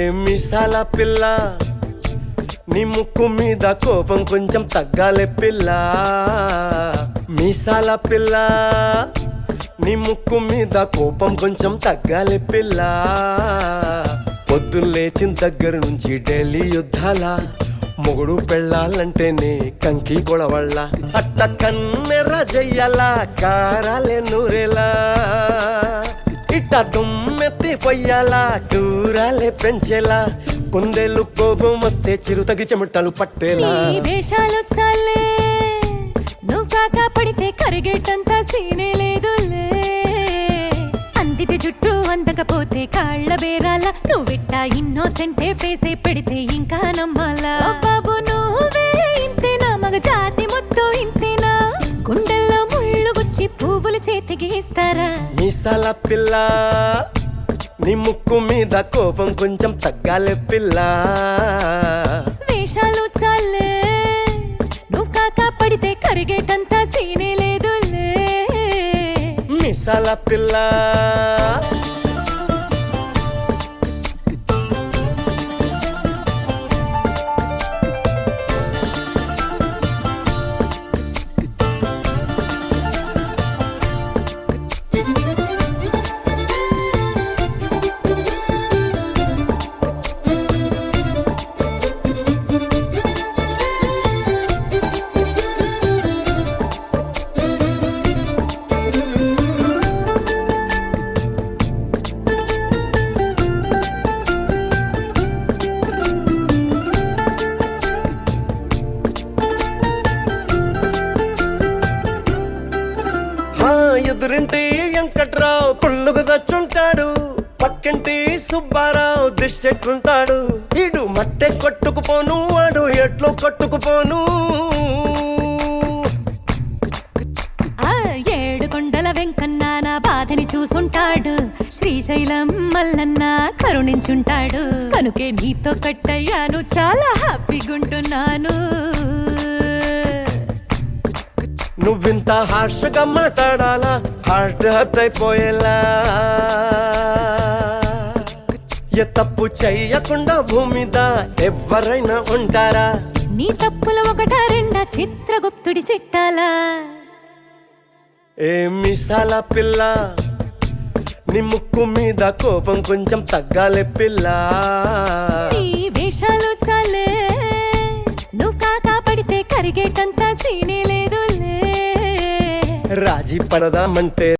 మిసాల పిల్ల? నీ ముక్కు మీద కోపం కొంచెం తగ్గాలే పిల్ల. మీసాల పిల్ల నీ ముక్కు మీద కోపం కొంచెం తగ్గాలే పిల్ల. పొద్దున్న లేచిన దగ్గర నుంచి ఢిల్లీ యుద్ధాల మొగుడు పెళ్ళాలంటేనే కంకి గొడవళ్ళ. అట్ట కన్నెర్ర చెయ్యాల కారాలే నూరేలా. ఇట్ట దుమ్మెత్తి పొయ్యాలా? కూరాలే పెంచేలా? కుందేలు కోపం వస్తే చిరుతగి చెమటలు పట్టేలా? నీ వేషాలు చాలే నువ్వు కాక పడితే కరిగేటంత సీనే లేదులే. అందితే జుట్టు అందకపోతే కాళ్ళ బేరాల? నువ్విట్టా ఇన్నోసెంటే ఫేసే పెడితే ఇంకా నమ్మాలా? ఓ బాబు నువ్వే ఇంతేనా? మగ జాతి మొత్తం ఇంతేనా? గుండెల్లో ముళ్ళు గుచ్చి పువ్వులు చేతికి ఇస్తారా? మీసాల పిల్ల నీ ముక్కు మీద కోపం కొంచెం తగ్గాలే పిల్ల. వేషాలు చాలే. నువ్వు కాక పడితే కరిగేటంత సీనే లేదులే. మీసాల పిల్ల. ఎదురింటి వెంకట్రావు పుల్లుకు చచ్చుంటాడు పక్కింటి సుబ్బారావు దిష్టెట్లుంటాడు ఇడు మట్టె కొట్టుకుపోను వాడు ఎట్లో కొట్టుకుపోను. ఆ ఏడు కొండల వెంకన్న నా బాధని చూసుంటాడు. శ్రీశైలం మల్లన్న కరుణించుంటాడు. కనుకే నీతో కట్టయ్యాను చాలా హ్యాపీగా ఉంటున్నాను నువ్వింత హార్షగా మాట్లాడాలా? హార్ట్ హర్ట్ అయిపోయేలా ఏ తప్పు చెయ్యకుండా భూమి మీద ఎవరైనా ఉంటారా? నీ తప్పుల ఒకటా రెండా చిత్రగుప్తుడి చిట్టాలా? ఏ మిసాల పిల్ల? నీ ముక్కు మీద కోపం కొంచెం తగ్గాలే పిల్ల. నీ వేషాలు చాలే. నువ్వు కాక పడితే కరిగేటంత సీనే ರಾಜಿ ಪಡದ ಮಂತೆ